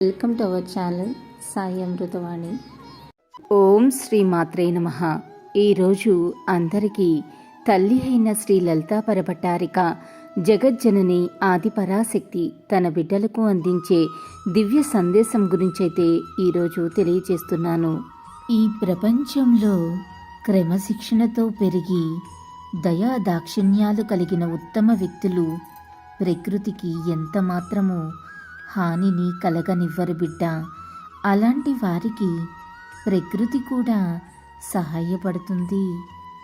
Welcome to our channel Sai Amritavani. ఓం శ్రీ మాత్రే నమ. ఈరోజు అందరికీ తల్లి అయిన శ్రీ లలితా పరభట్టారిక జగజ్జనని ఆదిపరాశక్తి తన బిడ్డలకు అందించే దివ్య సందేశం గురించైతే ఈరోజు తెలియజేస్తున్నాను. ఈ ప్రపంచంలో క్రమశిక్షణతో పెరిగి దయా దాక్షిణ్యాలు కలిగిన ఉత్తమ వ్యక్తులు ప్రకృతికి ఎంత మాత్రమో హానిని కలగనివ్వరు బిడ్డ. అలాంటి వారికి ప్రకృతి కూడా సహాయపడుతుంది.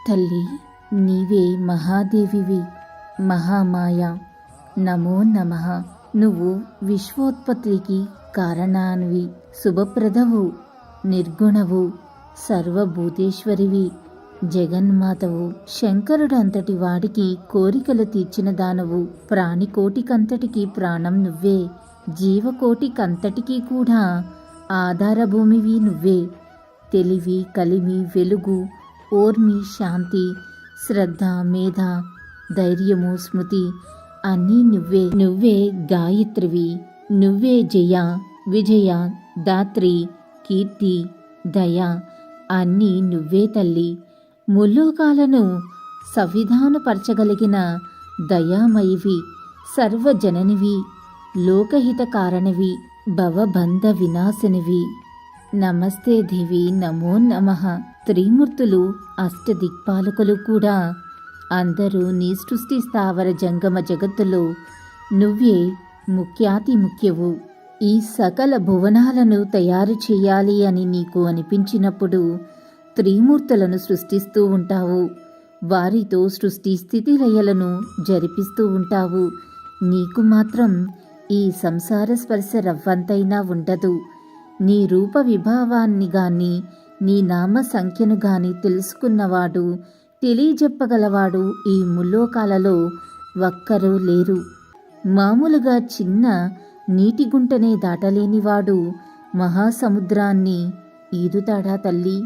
తల్లి నీవే మహాదేవివి మహామాయ. నమో నమః. నువ్వు విశ్వోత్పత్తికి కారణానివి శుభప్రదవు నిర్గుణవు సర్వభూతేశ్వరివి జగన్మాతవు. శంకరుడు అంతటి వాడికి కోరికలు తీర్చిన దానవు ప్రాణికోటికంతటికి ప్రాణం నువ్వే. జీవకోటికంతటికి కూడా ఆధారభూమివి నువ్వే. తెలివి కలిమి వెలుగు ఓర్మి శాంతి శ్రద్ధ మేధ ధైర్యము స్మృతి అన్నీ నువ్వే. నువ్వే గాయత్రివి నువ్వే జయ విజయ దాత్రి కీర్తి దయ అన్నీ నువ్వే తల్లి. ముల్లోకాలను సంవిధానపరచగలిగిన దయామయివి సర్వజననివి. లోకహిత కారణవి భవబంధ వినాశనివి నమస్తే దేవి నమో నమః. త్రిమూర్తులు అష్టదిక్పాలకులు కూడా. అందరూ నీ సృష్టి స్థావర జంగమ జగత్తులో నువ్వే ముఖ్యాతి ముఖ్యవు ఈ సకల భువనాలను తయారు చేయాలి అని నీకు అనిపించినప్పుడు త్రిమూర్తులను సృష్టిస్తూ ఉంటావు. వారితో సృష్టి స్థితిలయలను జరిపిస్తూ ఉంటావు. నీకు మాత్రం ఈ సంసార స్పర్శ రవ్వంతైనా ఉండదు. నీ రూప విభావాన్ని గాని నీ నామ సంఖ్యను గాని తెలుసుకున్నవాడు తెలియజెప్పగలవాడు ఈ ముల్లోకాలలో ఒక్కరూ లేరు. మామూలుగా చిన్న నీటి గుంటనే దాటలేనివాడు మహాసముద్రాన్ని ఈదుతాడా తల్లి?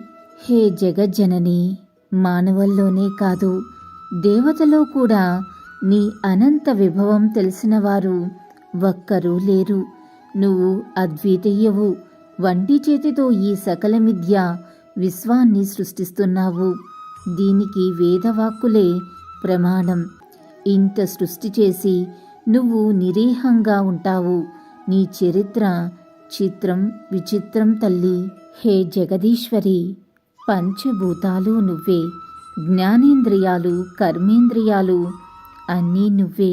హే జగజ్జనని మానవుల్లోనే కాదు. దేవతలో కూడా నీ అనంత విభవం తెలిసినవారు ఒక్కరూ లేరు. నువ్వు అద్వితీయవు. వంటి చేతితో ఈ సకల మిథ్య విశ్వాన్ని సృష్టిస్తున్నావు. దీనికి వేదవాక్కులే ప్రమాణం. ఇంత సృష్టి చేసి నువ్వు నిరీహంగా ఉంటావు. నీ చరిత్ర చిత్రం విచిత్రం తల్లి. హే జగదీశ్వరి! పంచభూతాలు నువ్వే. జ్ఞానేంద్రియాలు కర్మేంద్రియాలు అన్నీ నువ్వే.